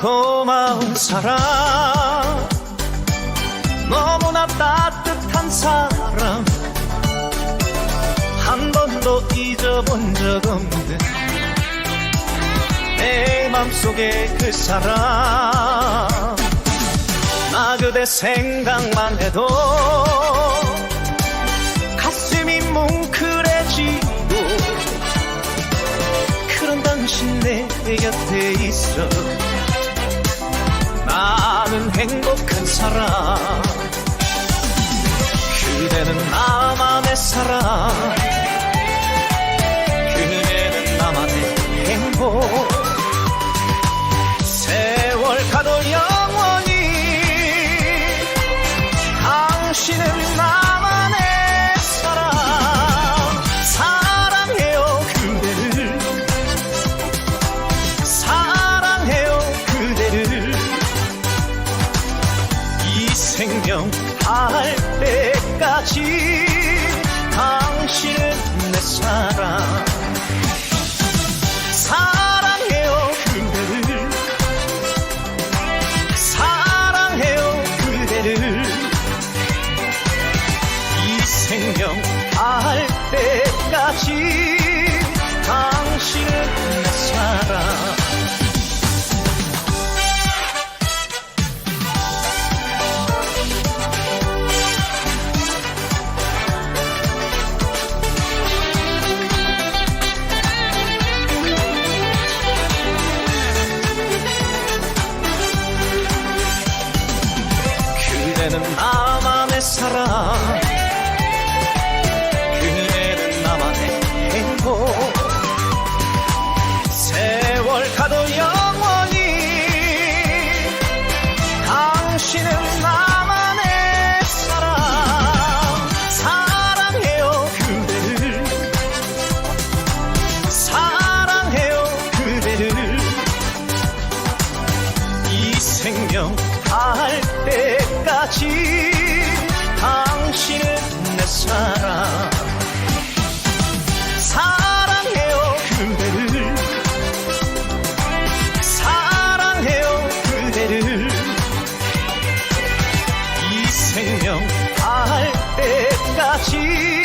고마운 사람. 너무나 따뜻한 사람. 한 번도 잊어본 적 없는 내 맘속에 그 사람. 나 그대 생각만 해도 가슴이 뭉클해지고 그런 당신 내 곁에 있어 행복한 사람. 그대는 나만의 사람 때까지 당신은 내 사랑. 사랑해요 그대를. 사랑해요 그대를. 이 생명 할때 그대는 나만의 사랑. 그대는 나만의 행복. 세월 가도 영원히 당신은 나만의 사랑. 사랑해요 그대를. 사랑해요 그대를. 이 생명 할 때 까지 당신은 내 사랑. 사랑해요 그대를. 사랑해요 그대를. 이 생명 할 때까지